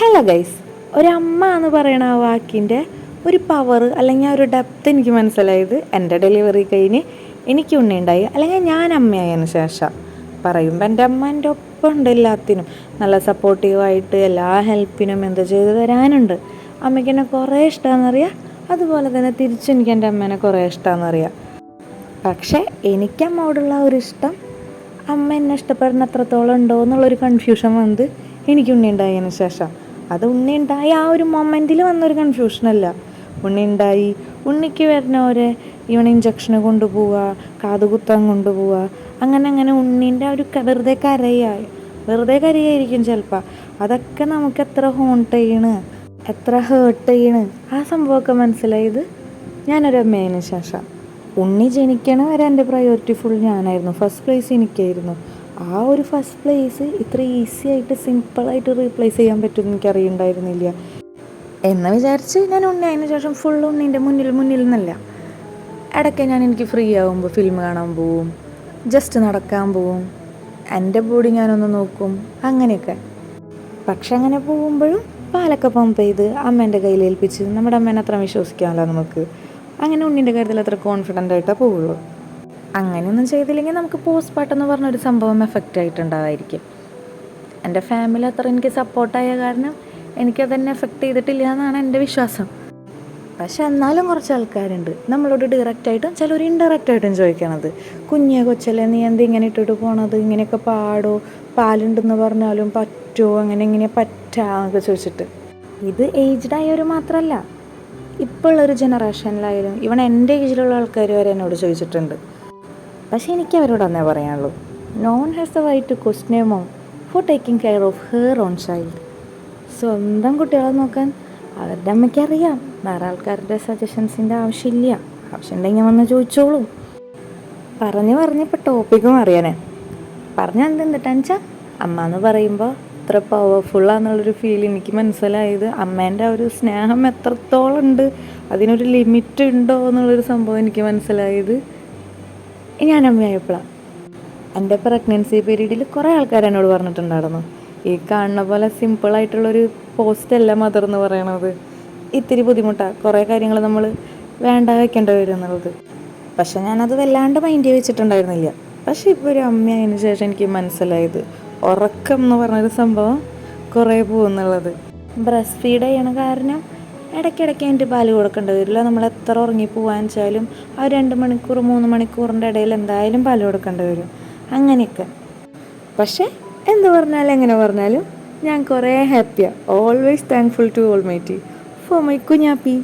Hello guys ഒരമ്മ എന്ന് പറയുന്ന ആ വാക്കിന്റെ ഒരു പവർ അല്ലെങ്കിൽ ആ ഒരു ഡെപ്ത് എനിക്ക് മനസ്സിലായത് എന്റെ ഡെലിവറി കഴിഞ്ഞ് എനിക്ക് ഉണ്ണിയുണ്ടായി അല്ലെങ്കിൽ ഞാൻ അമ്മയായതിനു ശേഷം. പറയുമ്പോൾ എന്റെ അമ്മ എന്റെ ഒപ്പം ഉണ്ട് എല്ലാത്തിനും. നല്ല സപ്പോർട്ടീവായിട്ട് എല്ലാ ഹെൽപ്പിനും എന്ത് ചെയ്ത് തരാനുണ്ട്. അമ്മയ്ക്ക് എന്നെ കുറേ ഇഷ്ടമാണെന്നറിയാം അതുപോലെ തന്നെ തിരിച്ചും എനിക്ക് എന്റെ അമ്മേനെ കുറേ ഇഷ്ടമാണെന്നറിയാം പക്ഷേ എനിക്ക് അമ്മയോടുള്ള ഒരു ഇഷ്ടം അമ്മ എന്നെ ഇഷ്ടപ്പെടുന്ന അത്രത്തോളം ഉണ്ടോ എന്നുള്ളൊരു കൺഫ്യൂഷൻ വന്നത് എനിക്ക് ഉണ്ണി ശേഷം. അത് ഉണ്ണി ഉണ്ടായി ആ ഒരു മൊമെന്റിൽ വന്നൊരു കൺഫ്യൂഷനല്ല ഉണ്ണി ഉണ്ടായി ഉണ്ണിക്ക് വരുന്നവരെ ഇവൻ ഇഞ്ചക്ഷന് കൊണ്ടുപോവുക കാതുകുത്താൻ കൊണ്ടുപോവുക അങ്ങനെ അങ്ങനെ ഉണ്ണീന്റെ ഒരു വെറുതെ കരയായി. വെറുതെ കരയായിരിക്കും ചിലപ്പോൾ അതൊക്കെ നമുക്ക് എത്ര ഹോണ്ട് ചെയ്യണ് എത്ര ഹേർട്ട് ചെയ്യണ്. ആ സംഭവമൊക്കെ മനസ്സിലായത് ഞാനൊരു അമ്മേന് ശേഷം. ഉണ്ണി ജനിക്കണ വരെ എന്റെ പ്രയോറിറ്റി ഫുൾ ഞാനായിരുന്നു. ഫസ്റ്റ് പ്ലേസ് എനിക്കായിരുന്നു. ആ ഒരു ഫസ്റ്റ് പ്ലേസ് ഇത്ര ഈസി ആയിട്ട് സിമ്പിളായിട്ട് റീപ്ലേസ് ചെയ്യാൻ പറ്റുമെന്ന് എനിക്ക് അറിയണ്ടായിരുന്നില്ല എന്ന് വിചാരിച്ച് ഞാൻ ഉണ്ണി അതിന് ശേഷം ഫുൾ ഉണ്ണിന്റെ മുന്നിൽ മുന്നിൽ നിന്നല്ല. ഇടയ്ക്ക് ഞാൻ എനിക്ക് ഫ്രീ ആകുമ്പോൾ ഫിലിം കാണാൻ പോവും. ജസ്റ്റ് നടക്കാൻ പോവും. എന്റെ ബോഡി ഞാനൊന്ന് നോക്കും. അങ്ങനെയൊക്കെ. പക്ഷെ അങ്ങനെ പോകുമ്പോഴും പാലൊക്കെ പമ്പ് ചെയ്ത് അമ്മേന്റെ കയ്യിൽ ഏൽപ്പിച്ച് നമ്മുടെ അമ്മേനെ അത്ര വിശ്വസിക്കാമല്ലോ നമുക്ക്. അങ്ങനെ ഉണ്ണിന്റെ കാര്യത്തിൽ അത്ര കോൺഫിഡന്റ് ആയിട്ടേ പോവുള്ളൂ. അങ്ങനെയൊന്നും ചെയ്തില്ലെങ്കിൽ നമുക്ക് പോസ്റ്റ് പാട്ടെന്ന് പറഞ്ഞൊരു സംഭവം എഫക്റ്റ് ആയിട്ടുണ്ടാവായിരിക്കും. എന്റെ ഫാമിലി അത്ര എനിക്ക് സപ്പോർട്ടായ കാരണം എനിക്കതെന്നെ എഫക്റ്റ് ചെയ്തിട്ടില്ല എന്നാണ് എന്റെ വിശ്വാസം. പക്ഷെ എന്നാലും കുറച്ച് ആൾക്കാരുണ്ട്. നമ്മളോട് ഡയറക്റ്റായിട്ടും ചിലർ ഇൻഡയറക്റ്റ് ആയിട്ടും ചോദിക്കണത്. കുഞ്ഞെ കൊച്ചല്ലേ നീ എന്ത് ഇങ്ങനെ ഇട്ടിട്ട് പോണത്? ഇങ്ങനെയൊക്കെ പാടോ? പാലുണ്ടെന്ന് പറഞ്ഞാലും പറ്റുമോ അങ്ങനെ ഇങ്ങനെ പറ്റാന്നൊക്കെ ചോദിച്ചിട്ട്. ഇത് ഏജ്ഡ് മാത്രമല്ല ഇപ്പോൾ ഉള്ളൊരു ജനറേഷനിലായാലും ഇവൺ എന്റെ ഏജിലുള്ള ആൾക്കാർ വരെ എന്നോട് ചോദിച്ചിട്ടുണ്ട്. പക്ഷേ എനിക്ക് അവരോട് അന്നേ പറയാനുള്ളൂ. None has the right to question a mom for taking care of her own child സ്വന്തം കുട്ടികളെ നോക്കാൻ അവരുടെ അമ്മയ്ക്ക് അറിയാം വേറെ ആൾക്കാരുടെ സജഷൻസിന്റെ ആവശ്യമില്ല. ആവശ്യമുണ്ടെങ്കിൽ വന്ന് ചോദിച്ചോളൂ. പറഞ്ഞ് പറഞ്ഞപ്പോൾ ടോപ്പിക്കും അറിയാനേ. പറഞ്ഞ എന്തെന്നിട്ടാന്ന് വെച്ചാൽ അമ്മ എന്ന് പറയുമ്പോൾ എത്ര പവർഫുള്ളാന്നുള്ളൊരു ഫീൽ എനിക്ക് മനസ്സിലായത് അമ്മേന്റെ ആ ഒരു സ്നേഹം എത്രത്തോളം ഉണ്ട് അതിനൊരു ലിമിറ്റ് ഉണ്ടോ എന്നുള്ളൊരു സംഭവം എനിക്ക് മനസ്സിലായത് ഞാൻ അമ്മയായപ്പോഴാണ് എന്റെ പ്രഗ്നൻസി പീരീഡിൽ കുറേ ആൾക്കാർ എന്നോട് പറഞ്ഞിട്ടുണ്ടായിരുന്നു. ഈ കാണുന്ന പോലെ സിമ്പിളായിട്ടുള്ളൊരു പോസ്റ്റല്ല മദർ എന്ന് പറയണത്. ഇത്തിരി ബുദ്ധിമുട്ടാണ് കുറേ കാര്യങ്ങൾ നമ്മൾ വേണ്ട വെക്കേണ്ടി വരും എന്നുള്ളത്. പക്ഷെ ഞാനത് വല്ലാണ്ട് മൈൻഡ് വെച്ചിട്ടുണ്ടായിരുന്നില്ല. പക്ഷെ ഇപ്പോൾ ഒരു അമ്മയായതിനു ശേഷം എനിക്ക് മനസ്സിലായത് ഉറക്കം എന്ന് പറഞ്ഞൊരു സംഭവം കുറേ പോകുന്നുള്ളത്. ബ്രസ്റ്റ് ഫീഡ് ചെയ്യണ കാരണം ഇടയ്ക്കിടയ്ക്ക് അതിന്റെ പാൽ കൊടുക്കേണ്ടി വരില്ല. നമ്മൾ എത്ര ഉറങ്ങി പോകാൻ വെച്ചാലും ആ രണ്ട് മണിക്കൂർ മൂന്ന് മണിക്കൂറിന്റെ ഇടയിൽ എന്തായാലും പാൽ കൊടുക്കേണ്ടി വരും. അങ്ങനെയൊക്കെ. പക്ഷേ എന്ത് പറഞ്ഞാലും എങ്ങനെ പറഞ്ഞാലും ഞാൻ കുറേ ഹാപ്പിയാണ് always thankful to almighty for my Kunjappi.